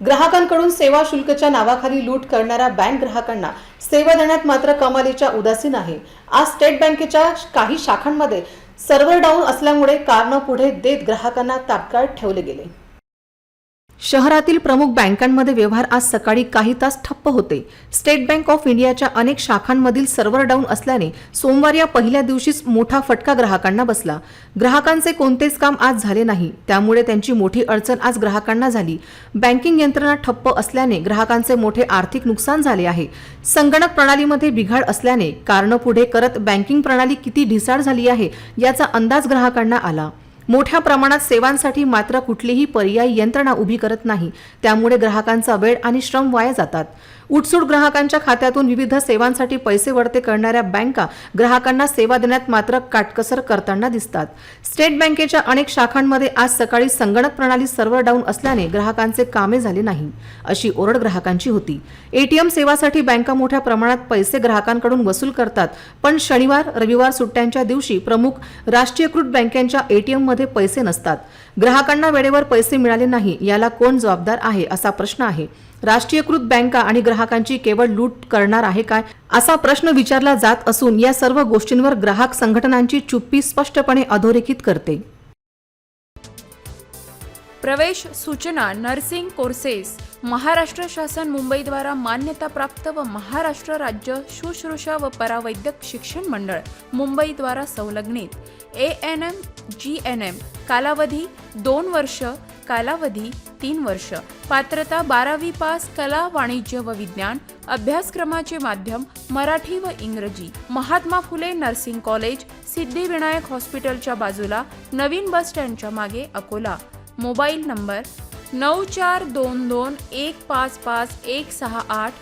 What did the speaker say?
ग्राहकांकडून सेवा शुल्कच्या नावाखाली लूट करणाऱ्या बँक ग्राहकांना सेवा देण्यात मात्र कमालीच्या उदासीन आहे आज स्टेट बँकेच्या काही शाखांमध्ये सर्व्हर डाऊन असल्यामुळे कारणं पुढे देत ग्राहकांना तात्काळ ठेवले गेले. शहरातील प्रमुख बँकांमध्ये व्यवहार आज सकाळी काही तास ठप्प होते. स्टेट बँक ऑफ इंडियाच्या अनेक शाखांमधील सर्व्हर डाऊन असल्याने सोमवार या पहिल्या दिवशीच मोठा फटका ग्राहकांना बसला. ग्राहकांचे कोणतेच काम आज झाले नाही. त्यामुळे त्यांची मोठी अडचण आज ग्राहकांना झाली. बँकिंग यंत्रणा ठप्प असल्याने ग्राहकांचे मोठे आर्थिक नुकसान झाले आहे. संगणक प्रणालीमध्ये बिघाड असल्याने कारणं पुढे करत बँकिंग प्रणाली किती ढिसाळ झाली आहे याचा अंदाज ग्राहकांना आला. मोठ्या प्रमाणात सेवांसाठी मात्र कुठलीही पर्यायी यंत्रणा उभी करत नाही. त्यामुळे ग्राहकांचा वेळ आणि श्रम वाया जातात. उठसूट ग्राहकांच्या खात्यातून विविध सेवांसाठी पैसे वळते करणाऱ्या बँका ग्राहकांना सेवा देण्यात मात्र काटकसर करताना दिसतात. स्टेट बँकेच्या अनेक शाखांमध्ये आज सकाळी संगणक प्रणाली सर्व्हर डाऊन असल्याने ग्राहकांचे कामे झाले नाही अशी ओरड ग्राहकांची होती. एटीएम सेवासाठी बँका मोठ्या प्रमाणात पैसे ग्राहकांकडून वसूल करतात पण शनिवार रविवार सुट्ट्यांच्या दिवशी प्रमुख राष्ट्रीयकृत बँकांच्या एटीएममध्ये पैसे नसतात. ग्राहकांना वेळेवर पैसे मिळाले नाही याला कोण जबाबदार आहे असा प्रश्न आहे. राष्ट्रीयकृत बँका आणि ग्राहकांची केवळ लूट करणार आहे काय? असा प्रश्न विचारला जात असून या सर्व गोष्टींवर ग्राहक संघटनांची चुप्पी स्पष्टपणे अधोरेखित करते. प्रवेश सूचना नर्सिंग कोर्सेस महाराष्ट्र शासन मुंबईद्वारा मान्यताप्राप्त व महाराष्ट्र राज्य शुश्रूषा व परावैद्यक शिक्षण मंडळ मुंबईद्वारा संलग्नित. A N M G N M कालावधी दोन वर्ष कालावधी तीन वर्ष. पात्रता बारावी पास कला वाणिज्य व विज्ञान अभ्यासक्रमाचे माध्यम मराठी व इंग्रजी. महात्मा फुले नर्सिंग कॉलेज सिद्धिविनायक हॉस्पिटलच्या बाजूला नवीन बस स्टँडच्या मागे अकोला. मोबाईल नंबर नऊ चार दोन दोन एक पाच पाच एक सहा आठ